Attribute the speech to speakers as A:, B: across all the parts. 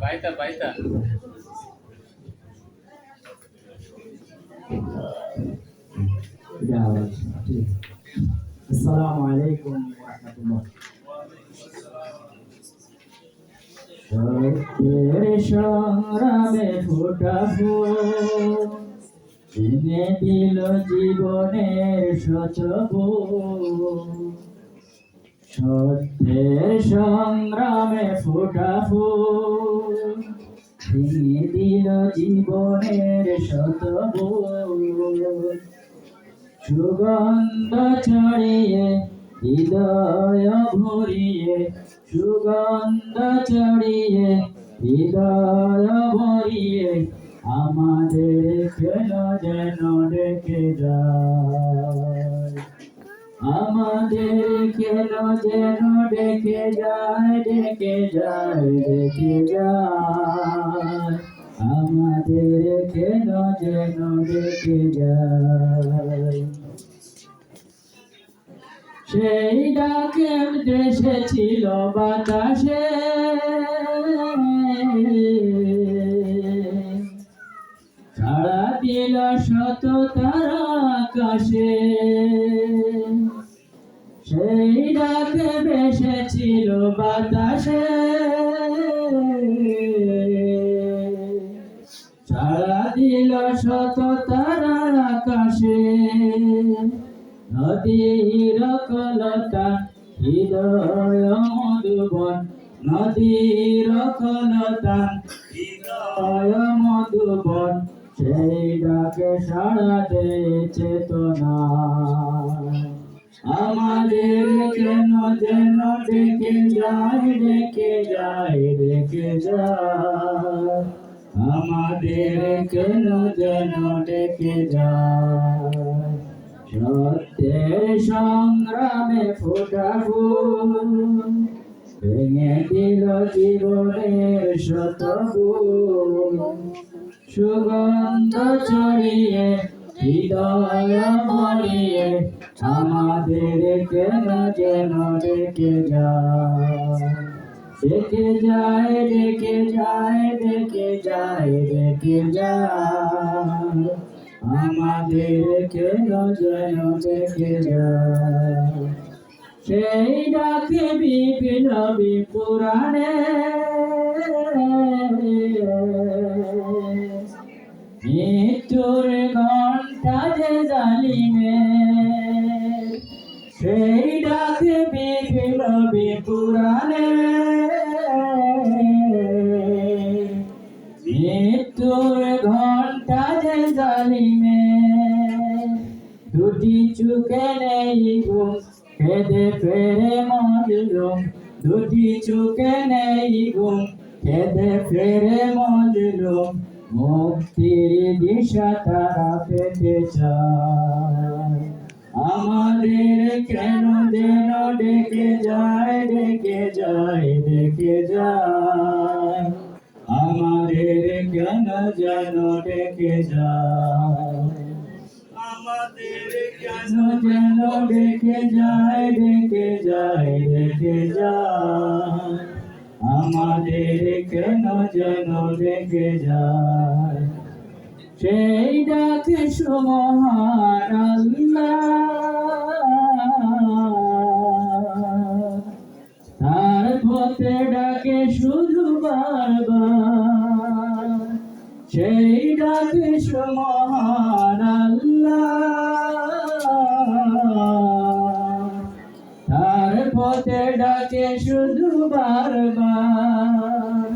A: বাইতা বাইতা।
B: আসসালামু আলাইকুম ওয়া সত্যের সংগ্রামে ফোটা ফুল ভেঙে দিল জীবনের শতবু সত্যের সংগ্রামে ফোটা ফুল ভেঙে দিল জীবনের শতবু সুগন্ধ ছড়িয়ে, হৃদয় ভরিয়ে, সুগন্ধ ছড়িয়ে, হৃদয় ভরিয়ে আমাদের কেন যেন ডেকে যায় আমাদের কেন যেন ডেকে যায় ডেকে যায় ডেকে যায়। আমাদের কেন যেন ডেকে যায়। সেই ডাকের দেশে ছিল বাতাসে। সারা দিল শত তারা আকাশে। ডাকে বেসেছিল বাতাসে। সারা দিল শত তারা আকাশে। নদীর কলতা, হৃদয় মধুবন। নদীর কলতা, হৃদয় মধুবন। সেই ডাকে সাড়া দে চেতনা আমাদের কেন যেন ডেকে যায় ডেকে যায় ডেকে যায়। আমাদের কেন যেন ডেকে যায়। সংগ্রামে ফোটা ফুল, ভেঙে দিল জীবনের শত ফুল সুগন্ধ ছড়িয়ে হৃদয় ভরিয়ে আমাদের কেন যেন ডেকে যায়? ডেকে যায় ডেকে যায় ডেকে যায় ডেকে যায়। আমাদের কেন যেন ডেকে যায়? সেই ডাকে বিপ্লবী পুরাণে মৃত্যুর ঘণ্টা যে জালিমে সেই ডাকে বিপ্লবী পুরাণে মৃত্যুর ঘণ্টা যে জালিমে দুটি চুকে নেই ঘুম খেদে ফেরে মজলুম দুটি চুকে নেই ঘুম খেদে ফেরে মজলুম মুক্তির দিশা তারা পেতে চায়। আমাদের কেন যেন ডেকে যায় ডেকে যায় ডেকে যায়? আমাদের কেন যেন ডেকে যায়? আমাদের কেন যেন ডেকে যায় ডেকে যায় ডেকে যায়? আমাদের কেন যেন ডেকে যায়? সেই ডাকে সুমহান আল্লাহ। তার পথে ডাকে শুধু বারবার। সেই ডাকে সুমহান পথে ডাকে শুধু বারবার।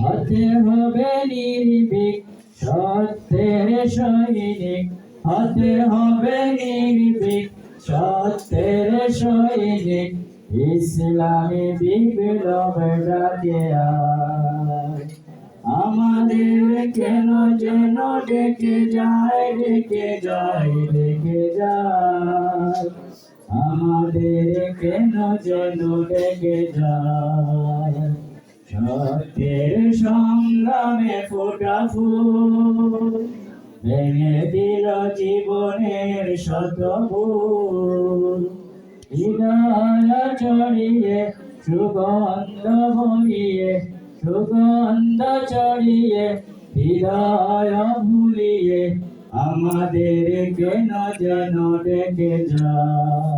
B: হতে হবে নির্ভীক সত্যের সৈনিক। হতে হবে নির্ভীক সত্যের সৈনিক। ইসলামী বিপ্লব ডাকে। আমাদের কেন যেন ডেকে যায় ডেকে যায় ডেকে যায়। কেন যেন ডেকে যায়? সত্যের সংগ্রামে ফোটা ফুল ভেঙে দিল জীবনের শত ভুল। ছড়িয়ে সুগন্ধ বইয়ে সুগন্ধ ছড়িয়ে হৃদয় ভুলিয়ে আমাদের কেন যেন ডেকে যায়?